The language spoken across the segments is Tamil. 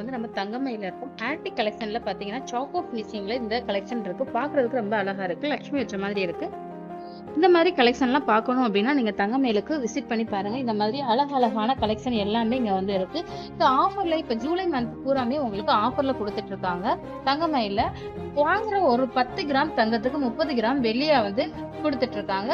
வந்து நம்ம தங்கமையில் இருக்கும். ஆன்டி கலெக்ஷன்ல பாத்தீங்கன்னா சாக்கோ ஃபினிஷிங்ல இந்த கலெக்ஷன் இருக்கு. பாக்குறதுக்கு ரொம்ப அழகா இருக்கு. லக்ஷ்மி வச்ச மாதிரி இருக்கு. இந்த மாதிரி கலெக்ஷன்லாம் பார்க்கணும் அப்படின்னா நீங்கள் தங்கமேலுக்கு விசிட் பண்ணி பாருங்கள் இந்த மாதிரி அழகழகான கலெக்ஷன் எல்லாமே இங்கே வந்து இருக்கு. இந்த ஆஃபரில் இப்போ ஜூலை மந்த் பூராமே உங்களுக்கு ஆஃபரில் கொடுத்துட்டு இருக்காங்க. தங்கமயில வாங்குற ஒரு பத்து கிராம் தங்கத்துக்கு முப்பது கிராம் வெள்ளியா வந்து கொடுத்துட்டு இருக்காங்க.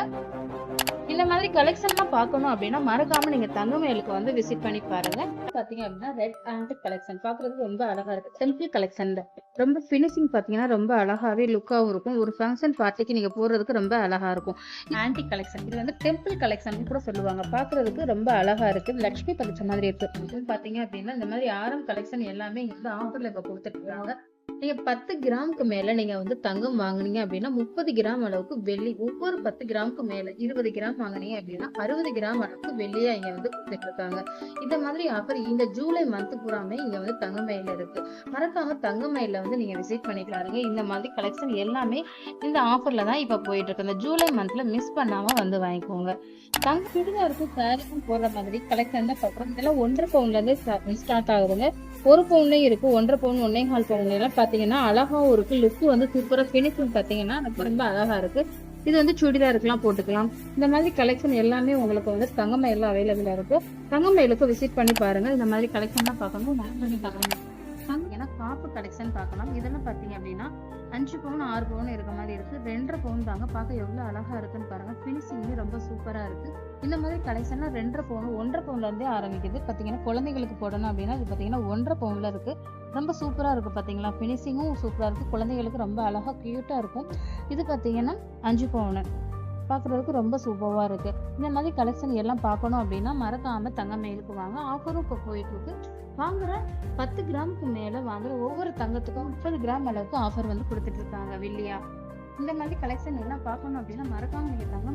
இந்த மாதிரி கலெக்ஷன்லாம் பார்க்கணும் அப்படின்னா மறக்காமல் நீங்கள் தங்கமயிலுக்கு வந்து விசிட் பண்ணி பாருங்க. பார்த்தீங்க அப்படின்னா ரெட் அண்ட் கலெக்ஷன் பார்க்குறதுக்கு ரொம்ப அழகாக இருக்குது டெம்பிள் கலெக்ஷன்ல ரொம்ப ஃபினிஷிங் பார்த்தீங்கன்னா ரொம்ப அழகாவே லுக்காகவும் இருக்கும். ஒரு ஃபங்க்ஷன் பார்ட்டிக்கு நீங்கள் போகிறதுக்கு ரொம்ப அழகாக இருக்கும். ஆன்டி கலெக்ஷன் இது வந்து டெம்பிள் கலெக்ஷன் கூட சொல்லுவாங்க. பார்க்குறதுக்கு ரொம்ப அழகாக இருக்குது லக்ஷ்மி பதிச்ச மாதிரி இருக்குது இது பார்த்தீங்க அப்படின்னா இந்த மாதிரி ஆரம் கலெக்ஷன் எல்லாமே இங்கே வந்து ஆஃபரில் இப்போ கொடுத்துட்டு இருக்காங்க நீங்க பத்து கிராமுக்கு மேல நீங்க வந்து தங்கம் வாங்குனீங்க அப்படின்னா முப்பது கிராம் அளவுக்கு வெள்ளி ஒவ்வொரு பத்து கிராமுக்கு மேல இருபது கிராம் வாங்குனீங்க அப்படின்னா அறுபது கிராம் அளவுக்கு வெள்ளியா இங்க வந்து கொடுத்துட்டு இருக்காங்க இந்த மாதிரி ஆஃபர் இந்த ஜூலை மந்த் பூராமே இங்க வந்து தங்கமயில இருக்கு. மறக்காம தங்கமயில வந்து நீங்க விசிட் பண்ணிக்கலாருங்க இந்த மாதிரி கலெக்ஷன் எல்லாமே இந்த ஆஃபர்ல தான் இப்ப போயிட்டு இருக்கு இந்த ஜூலை மந்த்ல மிஸ் பண்ணாம வந்து வாங்கிக்கோங்க. தங்க சுடிதாருக்கும் சாரிக்கும் போடுற மாதிரி கலெக்ஷன் தான் பார்க்குறோம் இதெல்லாம் ஒன்றரை பவுன்ல இருந்து ஸ்டார்ட் ஆகுதுங்க. ஒரு பவுன்லேயும் இருக்கு ஒன்றரை பவுன் ஒன்னே கால் பவுன்ல எல்லாம் பாத்தீங்கன்னா அழகாவும் இருக்கு லுக் வந்து சூப்பரா ஃபினிஷிங் பாத்தீங்கன்னா எனக்கு ரொம்ப அழகா இருக்கு. இது வந்து சுடிதாருக்குலாம் போட்டுக்கலாம். இந்த மாதிரி கலெக்ஷன் எல்லாமே உங்களுக்கு வந்து தங்கமயில அவைலபிளா இருக்கு. தங்கமயிலுக்கு விசிட் பண்ணி பாருங்க. இந்த மாதிரி கலெக்ஷன்லாம் பார்க்கணும். பண்ணி பார்க்கணும் தங்க- ஏன்னா காப்பு கலெக்ஷன் பார்க்கலாம் இதெல்லாம் பார்த்தீங்க அப்படின்னா அஞ்சு பவுன் ஆறு பவுன் இருக்க மாதிரி இருக்கு. ரெண்டரை பவுன் தாங்க. பார்க்க எவ்வளோ அழகா இருக்குன்னு பாருங்க. ஃபினிஷிங்குமே ரொம்ப சூப்பராக இருக்கு. இந்த மாதிரி கலெக்ஷன்லாம் ரெண்டரை பவுன் ஒன்றரை பவுன்ல இருந்தே ஆரம்பிக்குது. பார்த்தீங்கன்னா குழந்தைகளுக்கு போடணும் அப்படின்னா இது பார்த்தீங்கன்னா ஒன்றரை பவுன்ல இருக்கு. ரொம்ப சூப்பராக இருக்கு பார்த்தீங்களா? ஃபினிஷிங்கும் சூப்பராக இருக்கு. குழந்தைகளுக்கு ரொம்ப அழகாக க்யூட்டாக இருக்கும். இது பார்த்தீங்கன்னா அஞ்சு பவுன். பார்க்குறதுக்கு ரொம்ப சூப்பராக இருக்குது இந்த மாதிரி கலெக்ஷன் எல்லாம் பார்க்கணும் அப்படின்னா மறக்காம தங்கமயிலுக்கு வாங்க. ஆஃபரும் இப்போ போயிட்டுருக்கு வாங்குகிற பத்து கிராமுக்கு மேலே வாங்குற ஒவ்வொரு தங்கத்துக்கும் முப்பது கிராம் அளவுக்கு ஆஃபர் வந்து கொடுத்துட்ருக்காங்க வெள்ளியா இந்த மாதிரி கலெக்ஷன் எல்லாம் பார்க்கணும் அப்படின்னா மறக்காமல் நீங்கள் தங்க